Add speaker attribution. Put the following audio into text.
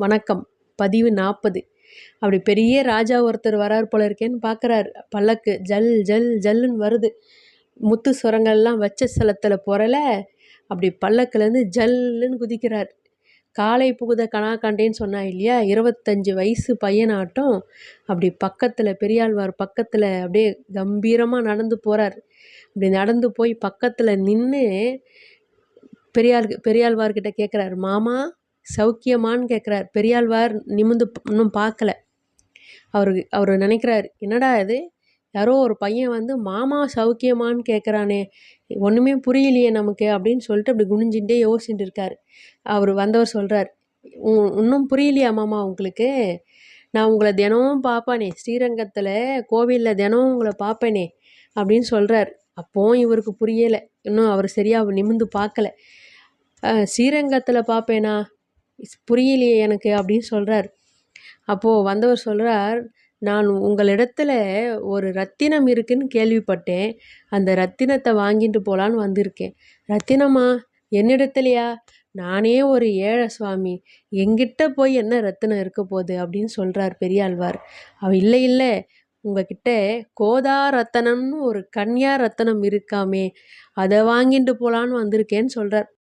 Speaker 1: வணக்கம். பதிவு நாற்பது அப்படி பெரிய ராஜா ஒருத்தர் வரார் போல இருக்கேன்னு பார்க்குறாரு பல்லக்கு ஜல் ஜல் ஜல்லுன்னு வருது. முத்து சுரங்கள்லாம் வச்ச சலத்தில் புரள அப்படி பல்லக்குலேருந்து ஜல்லுன்னு குதிக்கிறார். காலை புகுத கனா கண்டேன்னு சொன்னா இல்லையா? இருபத்தஞ்சி வயசு பையனாட்டம். அப்படி பக்கத்தில் பெரியாழ்வார் பக்கத்தில் அப்படியே கம்பீரமாக நடந்து போகிறார் அப்படி நடந்து போய் பக்கத்தில் நின்று பெரியாள் பெரியாழ்வார்கிட்ட கேட்குறாரு மாமா சௌக்கியமான்னு கேட்குறார் பெரியாழ்வார் நிமிந்து இன்னும் பார்க்கல. அவரு அவர் நினைக்கிறார் என்னடா இது? யாரோ ஒரு பையன் வந்து மாமா சௌக்கியமான்னு கேட்குறானே ஒன்றுமே புரியலையே நமக்கு அப்படின்னு சொல்லிட்டு அப்படி குனிஞ்சுட்டே யோசிச்சுட்டு இருக்கார். அவர் வந்தவர் சொல்கிறார் இன்னும் புரியலையா மாமா உங்களுக்கு? நான் உங்களை தினமும் பார்ப்பேனே. ஸ்ரீரங்கத்தில் கோவிலில் தினம் உங்களை பார்ப்பேனே அப்படின்னு சொல்கிறார் அப்போவும் இவருக்கு புரியலை. இன்னும் அவர் சரியாக நிமிந்து பார்க்கல. ஸ்ரீரங்கத்தில் பார்ப்பேனா? புரியலையே எனக்கு அப்படின்னு சொல்கிறார் அப்போது வந்தவர் சொல்கிறார் நான் உங்களிடத்துல ஒரு ரத்தினம் இருக்குன்னு கேள்விப்பட்டேன். அந்த ரத்தினத்தை வாங்கிட்டு போகலான்னு வந்திருக்கேன். ரத்தினமா? என்னிடத்துலையா? நானே ஒரு ஏழை சுவாமி. எங்கிட்ட போய் என்ன ரத்தினம் இருக்க போகுது? அப்படின்னு சொல்கிறார் பெரியாழ்வார். அவ இல்லை இல்லை. உங்ககிட்ட கோதா ரத்தனம்னு ஒரு கன்யா ரத்தனம் இருக்காமே. அதை வாங்கிட்டு போகலான்னு வந்திருக்கேன்னு சொல்கிறார்